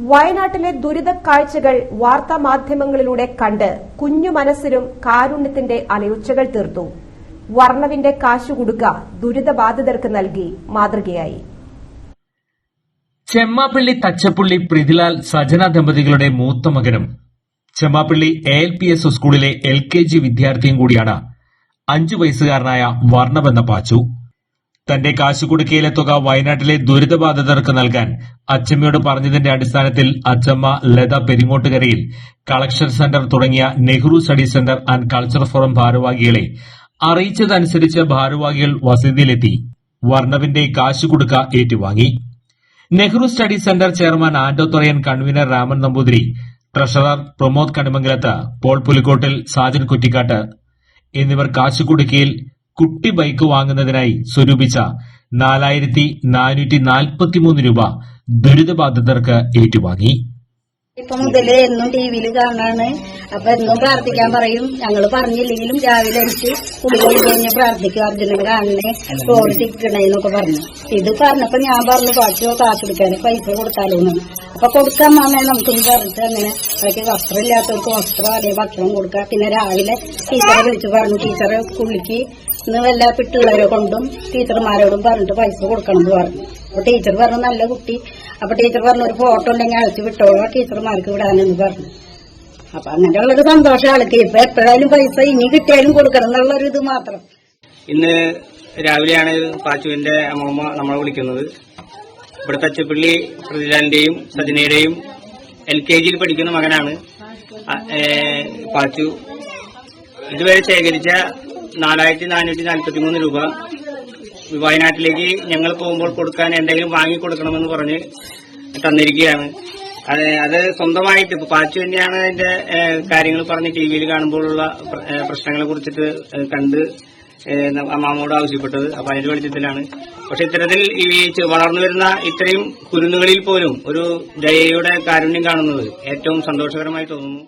വയനാട്ടിലെ ദുരിത കാഴ്ചകൾ വാർത്താ മാധ്യമങ്ങളിലൂടെ കണ്ട് കുഞ്ഞു മനസ്സിലും കാരുണ്യത്തിന്റെ അലയുച്ചകൾ തീർത്തു. വർണവിന്റെ കാശുകുടുക്ക ദുരിതബാധിതർക്ക് നൽകി മാതൃകയായി. ചെമ്മാപ്പള്ളി തച്ചപ്പള്ളി പ്രിതിലാൽ സജന ദമ്പതികളുടെ മൂത്ത മകനും. Chemmappalli A L P S സ്കൂളിലെ എൽ കെ ജി വിദ്യാർത്ഥിയും കൂടിയാണ്. അഞ്ചു വയസ്സുകാരനായ വർണവെന്ന പാച്ചു. തന്റെ കാശുകുടുക്കയിലെ തുക വയനാട്ടിലെ ദുരിതബാധിതർക്ക് നൽകാൻ അച്ചമ്മയോട് പറഞ്ഞതിന്റെ അടിസ്ഥാനത്തിൽ അച്ചമ്മ ലത പെരിങ്ങോട്ടുകരയിൽ കളക്ഷൻ സെന്റർ തുടങ്ങിയ Nehru study centre and culture forum ഭാരവാഹികളെ അറിയിച്ചതനുസരിച്ച് ഭാരവാഹികൾ വസതിയിലെത്തി വർണവിന്റെ കാശുകുടുക്ക ഏറ്റുവാങ്ങി. Nehru study centre chairman Anto Thorayan convener Raman Namboothiri treasurer Pramod Kanimangalath Paul Pulikottil Sajan Kuttikkat എന്നിവർ കാശുകുടുക്കയിൽ കുട്ടി ബൈക്ക് വാങ്ങുന്നതിനായി സ്വരൂപിച്ച നാലായിരത്തി നാനൂറ്റി നാൽപ്പത്തി മൂന്ന് രൂപ ദുരിതബാധിതർക്ക് ഏറ്റുവാങ്ങി. ഇപ്പൊ മുതൽ എന്നും ടി വിയിൽ കാണാണ്. അപ്പൊ എന്നും പ്രാർത്ഥിക്കാൻ പറയും. ഞങ്ങൾ പറഞ്ഞില്ലെങ്കിലും രാവിലെ അടിച്ച് കുളി കഴിഞ്ഞ് പ്രാർത്ഥിക്കും. അർജുനൻ കാണണേ റോഡ് തിക്കണേ പറഞ്ഞു. ഇത് പറഞ്ഞപ്പോ ഞാൻ പറഞ്ഞു പാച്ചോ കാശെടുക്കാൻ പൈസ കൊടുത്താലോ എന്ന്. അപ്പൊ കൊടുക്കാൻ മാമേ നമുക്കും പറഞ്ഞിട്ട് അങ്ങനെ അവർക്ക് വസ്ത്രമില്ലാത്തവർക്ക് വസ്ത്രം അല്ലെങ്കിൽ ഭക്ഷണം കൊടുക്കുക പിന്നെ രാവിലെ ടീച്ചറെ വിളിച്ച് പറഞ്ഞു ടീച്ചറെ സ്കൂളിലേക്ക് ഇന്ന് വല്ല പിട്ടുകളെ കൊണ്ടും ടീച്ചർമാരോടും പറഞ്ഞിട്ട് പൈസ കൊടുക്കണം എന്ന് പറഞ്ഞു. അപ്പൊ ടീച്ചർ പറഞ്ഞു നല്ല കുട്ടി. അപ്പൊ ടീച്ചർ പറഞ്ഞു ഒരു ഫോട്ടോ ഉണ്ടെങ്കിൽ അയച്ചു വിട്ടോളാം ടീച്ചർമാർക്ക് വിടാനെന്ന് പറഞ്ഞു. അപ്പൊ അങ്ങനെയുള്ളൊരു സന്തോഷം ആൾക്ക്. ഇപ്പൊ എപ്പോഴായാലും പൈസ ഇനി കിട്ടിയാലും കൊടുക്കണം എന്നുള്ളൊരു ഇത് മാത്രം. ഇന്ന് രാവിലെയാണ് പാച്ചുവിന്റെ അമ്മമ്മ നമ്മളെ വിളിക്കുന്നത്. ഇവിടെ തച്ചപ്പള്ളി പ്രതിലാലിന്റെയും സജനയുടെയും എൽ കെ ജിയിൽ പഠിക്കുന്ന മകനാണ് പാച്ചു. ഇതുവരെ ശേഖരിച്ച നാലായിരത്തി നാനൂറ്റി നാൽപ്പത്തി മൂന്ന് രൂപ വയനാട്ടിലേക്ക് ഞങ്ങൾ പോകുമ്പോൾ കൊടുക്കാൻ എന്തെങ്കിലും വാങ്ങി കൊടുക്കണമെന്ന് പറഞ്ഞ് തന്നിരിക്കുകയാണ്. അത് അത് സ്വന്തമായിട്ട് ഇപ്പൊ പാച്ചു തന്നെയാണ് അതിന്റെ കാര്യങ്ങൾ പറഞ്ഞ് ടി വിയിൽ കാണുമ്പോഴുള്ള പ്രശ്നങ്ങളെ കുറിച്ചിട്ട് കണ്ട് അമ്മാമോട് ആവശ്യപ്പെട്ടത്. അപ്പൊ അതിന്റെ വെളിച്ചത്തിലാണ്. പക്ഷെ ഇത്തരത്തിൽ ഈ വളർന്നു വരുന്ന ഇത്രയും കുരുന്നുകളിൽ പോലും ഒരു ദയയുടെ കാരുണ്യം കാണുന്നത് ഏറ്റവും സന്തോഷകരമായി തോന്നുന്നു.